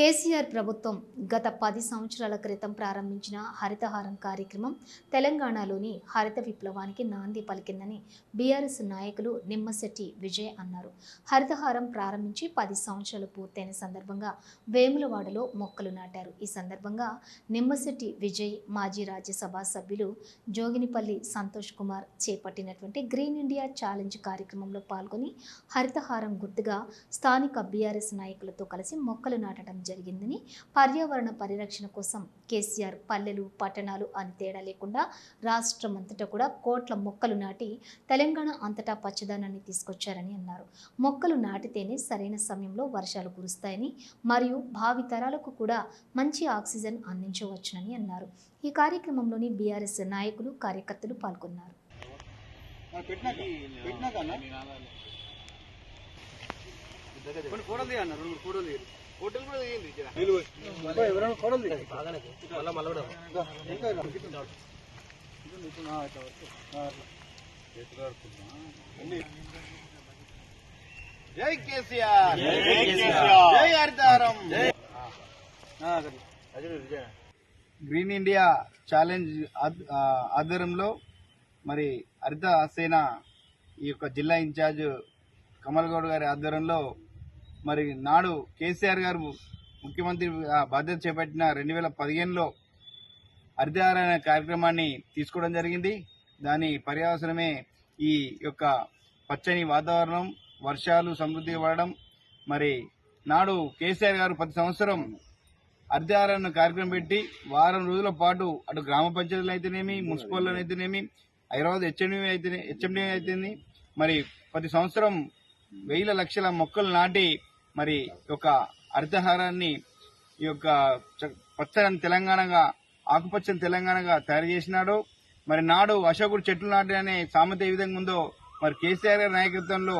కేసీఆర్ ప్రభుత్వం గత పది సంవత్సరాల క్రితం ప్రారంభించిన హరితహారం కార్యక్రమం తెలంగాణలోని హరిత విప్లవానికి నాంది పలికిందని బీఆర్ఎస్ నాయకులు నిమ్మశెట్టి విజయ్ అన్నారు. హరితహారం ప్రారంభించి పది సంవత్సరాలు పూర్తయిన సందర్భంగా వేములవాడలో మొక్కలు నాటారు. ఈ సందర్భంగా నిమ్మశెట్టి విజయ్ మాజీ రాజ్యసభ సభ్యులు జోగినిపల్లి సంతోష్ కుమార్ చేపట్టినటువంటి గ్రీన్ ఇండియా ఛాలెంజ్ కార్యక్రమంలో పాల్గొని హరితహారం గుర్తుగా స్థానిక బీఆర్ఎస్ నాయకులతో కలిసి మొక్కలు నాటడం జరిగిందని పర్యావరణ పరిరక్షణ కోసం కేసీఆర్ పల్లెలు పట్టణాలు అని తేడా లేకుండా రాష్ట్రం అంతటా కూడా కోట్ల మొక్కలు నాటి తెలంగాణ అంతటా పచ్చదనాన్ని తీసుకొచ్చారని అన్నారు. మొక్కలు నాటితేనే సరైన సమయంలో వర్షాలు కురుస్తాయని మరియు భావి తరాలకు కూడా మంచి ఆక్సిజన్ అందించవచ్చునని అన్నారు. ఈ కార్యక్రమంలోని బీఆర్ఎస్ నాయకులు కార్యకర్తలు పాల్గొన్నారు. కొన్ని రెండు మూడు కూడా తీయండి. ఎవరైనా మళ్ళా మళ్ళా. జై కేసీఆర్. జై హరితారం. గ్రీన్ ఇండియా ఛాలెంజ్ ఆధ్వర్యంలో మరి హరిత సేన ఈ యొక్క జిల్లా ఇన్ఛార్జ్ కమల్ గౌడ్ గారి ఆధ్వర్యంలో మరి నాడు కేసీఆర్ గారు ముఖ్యమంత్రి బాధ్యత చేపట్టిన రెండు వేల పదిహేనులో హరితహారాయణ కార్యక్రమాన్ని తీసుకోవడం జరిగింది. దాని పర్యావసనమే ఈ యొక్క పచ్చని వాతావరణం వర్షాలు సమృద్ధిగా పడడం మరి నాడు కేసీఆర్ గారు ప్రతి సంవత్సరం హరితహారాయణ కార్యక్రమం పెట్టి వారం రోజుల పాటు అటు గ్రామ పంచాయతీలు అయితేనేమి మున్సిపల్లో అయితేనేమి హైదరాబాద్ హెచ్ఎండి అయితే హెచ్ఎండి అయితేనే మరి ప్రతి సంవత్సరం వేల లక్షల మొక్కలు నాటి మరి ఒక యొక్క హరితహారాన్ని ఈ యొక్క పచ్చని తెలంగాణగా ఆకుపచ్చని తెలంగాణగా తయారు చేసినాడు. మరి నాడు అశోకుడు చెట్లు నాటనే సామెత ఏ విధంగా ఉందో మరి కేసీఆర్ గారి నాయకత్వంలో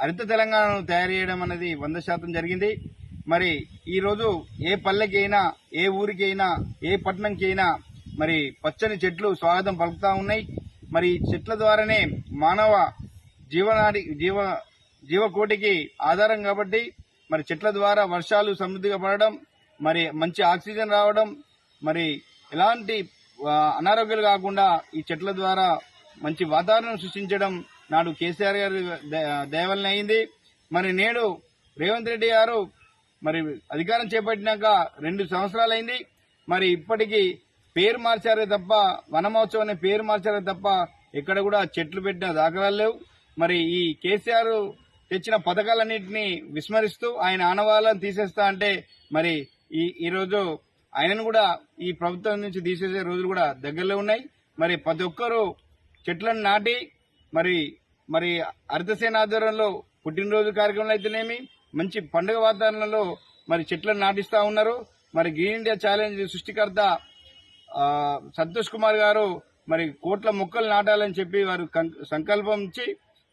హరిత తెలంగాణను తయారు చేయడం అనేది వంద శాతం జరిగింది. మరి ఈరోజు ఏ పల్లెకి అయినా ఏ ఊరికి అయినా ఏ పట్టణంకి అయినా మరి పచ్చని చెట్లు స్వాగతం పలుకుతా ఉన్నాయి. మరి చెట్ల ద్వారానే మానవ జీవనాడి జీవ జీవకోటికి ఆధారం కాబట్టి మరి చెట్ల ద్వారా వర్షాలు సమృద్ధిగా పడడం మరి మంచి ఆక్సిజన్ రావడం మరి ఎలాంటి అనారోగ్యాలు కాకుండా ఈ చెట్ల ద్వారా మంచి వాతావరణం సృష్టించడం నాడు కేసీఆర్ గారి ద- అయింది. మరి నేడు రేవంత్ రెడ్డి గారు మరి అధికారం చేపట్టినాక రెండు సంవత్సరాలైంది. మరి ఇప్పటికీ పేరు మార్చారే తప్ప వనమహోత్సవం అనే పేరు మార్చారే తప్ప ఎక్కడ కూడా చెట్లు పెట్టిన దాఖలాలు లేవు. మరి ఈ కేసీఆర్ తెచ్చిన పథకాలన్నింటినీ విస్మరిస్తూ ఆయన ఆనవాళ్ళని తీసేస్తా అంటే మరి ఈ ఈరోజు ఆయనను కూడా ఈ ప్రభుత్వం నుంచి తీసేసే రోజులు కూడా దగ్గరలో ఉన్నాయి. మరి ప్రతి ఒక్కరూ చెట్లను నాటి మరి మరి అర్ధసేన ఆధ్వర్యంలో పుట్టినరోజు కార్యక్రమంలో అయితేనేమి మంచి పండుగ వాతావరణంలో మరి చెట్లను నాటిస్తా ఉన్నారు. మరి గ్రీన్ ఇండియా ఛాలెంజ్ సృష్టికర్త సంతోష్ కుమార్ గారు మరి కోట్ల మొక్కలు నాటాలని చెప్పి వారు సంకల్పం ఇచ్చి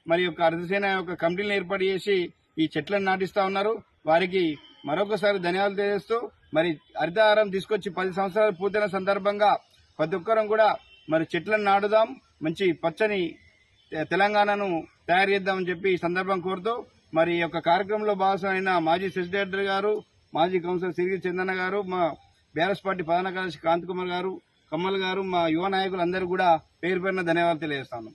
మరి యొక్క అర్ధసేన యొక్క కమిటీలను ఏర్పాటు చేసి ఈ చెట్లను నాటిస్తా ఉన్నారు. వారికి మరొకసారి ధన్యవాదాలు తెలియజేస్తూ మరి హరితహారం తీసుకొచ్చి పది సంవత్సరాలు పూర్తయిన సందర్భంగా ప్రతి ఒక్కరం కూడా మరి చెట్లను నాటుదాం మంచి పచ్చని తె- తెలంగాణను తయారు చేద్దామని చెప్పి ఈ సందర్భం కోరుతూ మరి ఈ యొక్క కార్యక్రమంలో భాగస్వామైన మాజీ సెక్రటరీ గారు మాజీ కౌన్సిలర్ సిరిగి చందన్న గారు మా బీఆర్ఎస్ పార్టీ ప్రధాన కార్యదర్శి కాంత్ కుమార్ గారు కమ్మల్ గారు మా యువ నాయకులు అందరూ కూడా పేరు పేరున ధన్యవాదాలు తెలియజేస్తాను.